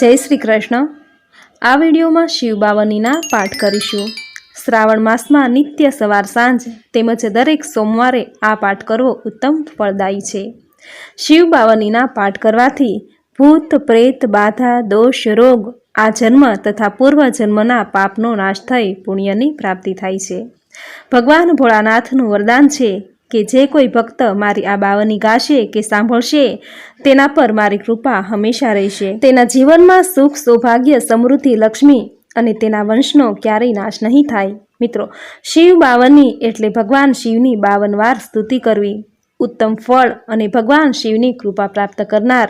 જય શ્રી કૃષ્ણ. આ વિડીયોમાં શિવ બાવનીના પાઠ કરીશું. શ્રાવણ માસમાં નિત્ય સવાર સાંજ તેમજ દરેક સોમવારે આ પાઠ કરવો ઉત્તમ ફળદાયી છે. શિવ બાવનીના પાઠ કરવાથી ભૂત, પ્રેત, બાધા, દોષ, રોગ, આ જન્મ તથા પૂર્વજન્મના પાપનો નાશ થઈ પુણ્યની પ્રાપ્તિ થાય છે. ભગવાન ભોળાનાથનું વરદાન છે કે જે કોઈ ભક્ત મારી આ બાવની ગાશે કે સાંભળશે તેના પર મારી કૃપા હંમેશા રહેશે. તેના જીવનમાં સુખ સૌભાગ્ય સમૃદ્ધિ લક્ષ્મી અને તેના વંશનો ક્યારેય નાશ નહીં થાય. મિત્રો શિવ બાવની એટલે ભગવાન શિવની બાવન વાર સ્તુતિ કરવી. ઉત્તમ ફળ અને ભગવાન શિવની કૃપા પ્રાપ્ત કરનાર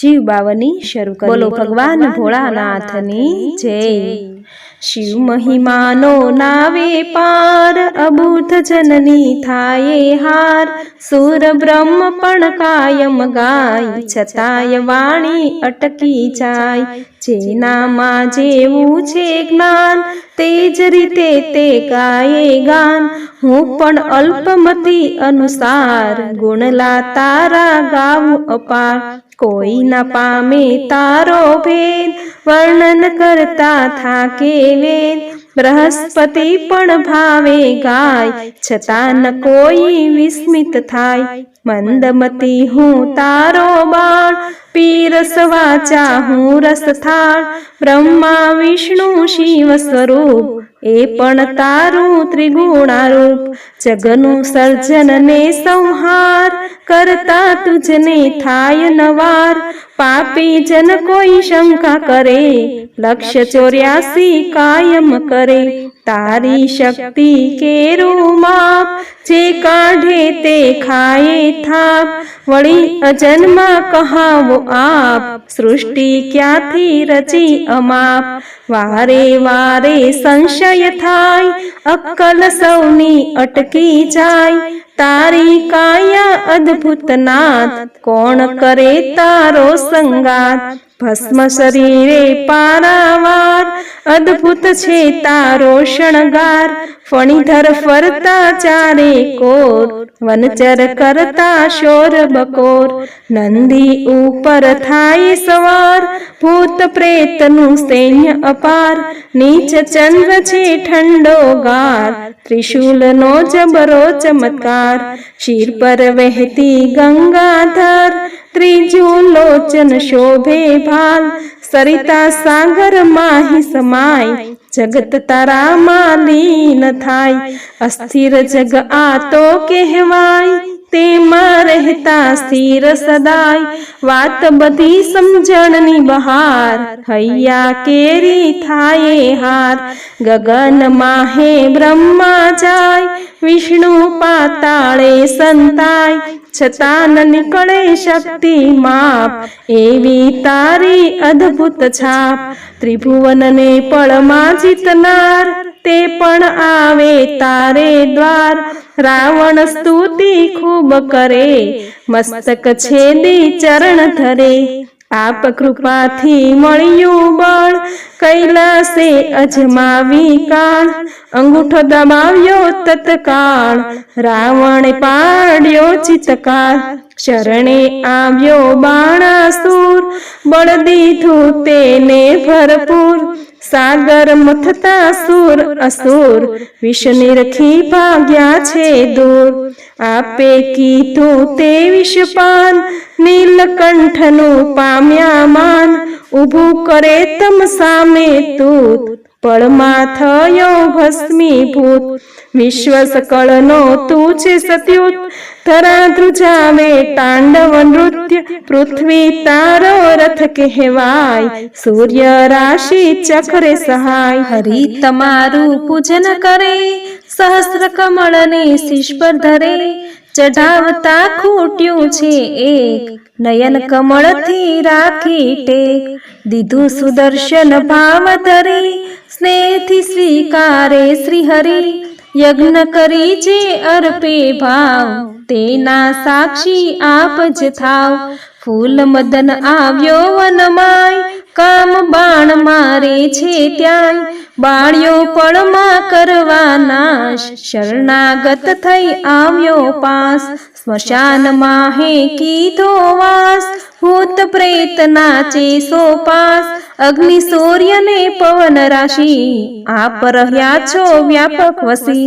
શિવ બાવની શરૂ કરો. બોલો ભગવાન ભોળાનાથની જય. શિવ મહિમાનો નાવે પાર અબૂથ જનની થાય હાર. સુર બ્રહ્મ પણ કાયમ ગાય, છતાય વાણી અટકી જાય. જેનામાં જેવું છે જ્ઞાન, તે જ રીતે તે ગાયે ગાન. હું પણ અલ્પમતી અનુસાર, ગુણલા તારા ગાવું અપાર. કોઈ ના પામે તારો ભેદ વર્ણન કરતા થાકે વેદ. બૃહસ્પતિ પણ ભાવે ગાય, છતાં ન કોઈ વિસ્મિત થાય. મંદમતી હું તારો બાણ પીરસ વાચા હું રસ થાળ બ્રહ્મા, વિષ્ણુ, શિવ સ્વરૂપ એ પણ તારું ત્રિગુણારૂપ, જગનું સર્જન ને સંહાર કરતા તુજને થાય નવાર. પાપી જન કોઈ શંકા કરે લક્ષ્ય ચોર્યાસી કાયમ કરે. તારી શક્તિ કેરું માપ, જે કાઢે તે ખાય થાપ. વળી અજન્મા કહાવો આપ, સૃષ્ટિ ક્યાંથી રચી અમાપ? વારે વારે સંશય થાય, અક્કલ સૌની અટકી જાય. તારી કાયા અદ્ભુત નાથ કોણ કરે તારો સંગાત ભસ્મ શરીરે પારાવાર, અદ્ભુત છે તારો શણગાર. ફણીધર ફરતા ચારે કોર વનચર કરતા શોર બકોર, નંદી ઉપર થાય સવાર, ભૂત પ્રેતનું સૈન્ય અપાર, નીચ ચંદ્ર છે ઠંડો ગાર, ત્રિશુલનો જબરો ચમત્કાર શિર પર વહેતી ગંગાધર, ત્રીજું લોચન શોભે ભાલ, સરિતા સાગર માહી સમાય જગત તારા લીન થાય. અસ્થિર જગ આ તો કહેવાય. તેમાં રહેતા સ્થિર સદાય વાત બધી સમજણની બહાર, હૈયા કેરી થાય હાર. ગગન માહે બ્રહ્મા જાય, વિષ્ણુ પાતાળે સંતાય. છતાં નીકળે શક્તિ માપ, એવી તારી અદ્ભુત છાપ. ત્રિભુવનને પળમાં જીતનાર તે પણ આવે તારે દ્વાર. રાવણ સ્તુતિ ખૂબ કરે, મસ્તક છેદી ચરણ ધરે, આપ કૃપાથી મળ્યું બળ, કૈલાસે અજમાવી કાળ, અંગૂઠો દબાવ્યો તત્કાળ, રાવણે પાડ્યો ચિતકાર શરણે આવ્યો બાણાસુર બળ દીધું તેને ભરપૂર, સાગર મથતા સુર, અસુર વિષની રખી ભાગ્યા છે દૂર. આપે કીધું તે વિષપાન, નીલકંઠનું પામ્યા માન, ઊભું કરે તમ સામે તૂત પળમાં થયો ભસ્મીભૂત વિશ્વ સકળનો તું છે સત્યુત ધરા ધ્રુજાવે તાંડવ નૃત્ય. પૃથ્વી તારો રથ કહેવાય. સૂર્ય રાશિ ચક્રે સહાય. હરિ તમારું પૂજન કરે. સહસ્ર કમળને શીશ પર ધરે. ચઢાવતા ખૂટ્યું છે એક. નયન કમળથી રાખી ટેક. દીધું સુદર્શન ભાવ ધરી. સ્નેહથી સ્વીકારે શ્રી હરિ યજ્ઞ કરી જે અર્પે ભાવ, તેના સાક્ષી આપ જ થાવ. ફૂલ મદન આવ્યો વનમાય, કામ બાણ મારે છે ત્યાં બાળ્યો પળમાં કરવા નાશ, શરણાગત થઈ આવ્યો પાસ. સ્મશાનમાં હે કીધો વાસ, ભૂત પ્રેત નાચે સો પાસ. અગ્નિ સૂર્ય ને પવન રાશિ, આપ રહ્યા છો વ્યાપક વસી.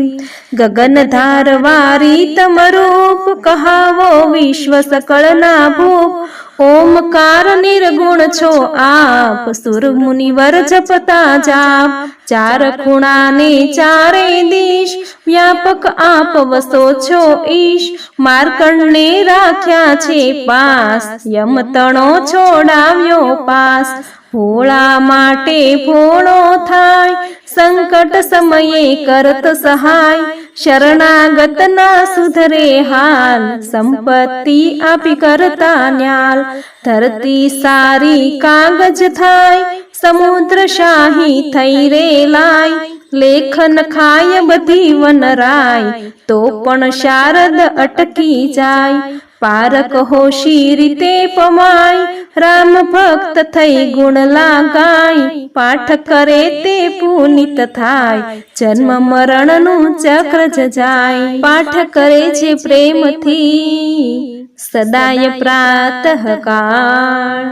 ગગન ધાર વારી તમરૂપ કહાવો વિશ્વ સકળના ભૂપ. ઓમકાર નિર્ગુણ છો આપ સુર મુનિવર જપતા જાપ. ચાર ખૂણાને ચારે દિશ, વ્યાપક આપ વસો છો ઈશ. માર્કંડને રાખ્યા છે પાસ યમ તણો છોડાવ્યો પાસ. ભોળા માટે ભોળો થાય, સંકટ સમયે કરત સહાય, શરણાગતના સુધરે હાલ, સંપત્તિ આપી કરતા ન્યાલ. ધરતી સારી કાગજ થાય, સમુદ્ર શાહી થઈ રે લાય, લેખન ખાય બધી વનરાય, તો પણ શારદ અટકી જાય. પારક હોશી રીતે પમાય રામ ભક્ત થઈ ગુણ લાગાય પાઠ કરે તે પુનિત થાય. જન્મ મરણનું ચક્ર જજાય પાઠ કરે છે પ્રેમથી. સદાય પ્રાતઃ કાળ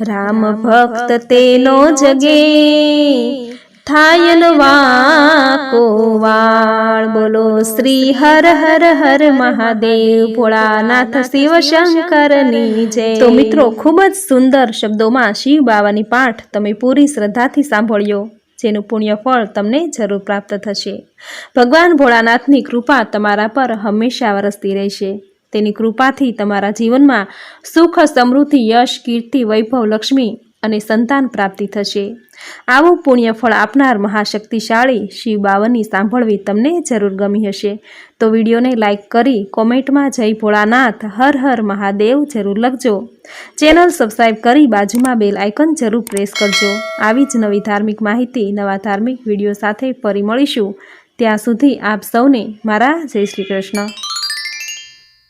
રામ ભક્ત તેનો જગે થાયન વાકો વાળ બોલો શ્રી હર હર હર મહાદેવ ભોળાનાથ શિવ શંકરની તો મિત્રો ખૂબ જ સુંદર શબ્દોમાં શિવ બાવાની પાઠ તમે પૂરી શ્રદ્ધાથી સાંભળ્યો જેનું પુણ્ય ફળ તમને જરૂર પ્રાપ્ત થશે ભગવાન ભોળાનાથની કૃપા તમારા પર હંમેશા વરસતી રહેશે તેની કૃપાથી તમારા જીવનમાં સુખ સમૃદ્ધિ યશ કીર્તિ વૈભવ લક્ષ્મી અને સંતાન પ્રાપ્તિ થશે. આવું પુણ્ય ફળ આપનાર મહાશક્તિશાળી શિવ બાવનની સાંભળવી તમને જરૂર ગમી હશે. તો વિડીયોને લાઇક કરી કોમેન્ટમાં જય ભોળાનાથ, હર હર મહાદેવ જરૂર લખજો. ચેનલ સબસ્ક્રાઈબ કરી બાજુમાં બેલ આઇકન જરૂર પ્રેસ કરજો. આવી જ નવી ધાર્મિક માહિતી, નવા ધાર્મિક વીડિયો સાથે ફરી મળીશું. ત્યાં સુધી આપ સૌને મારા જય શ્રી કૃષ્ણ.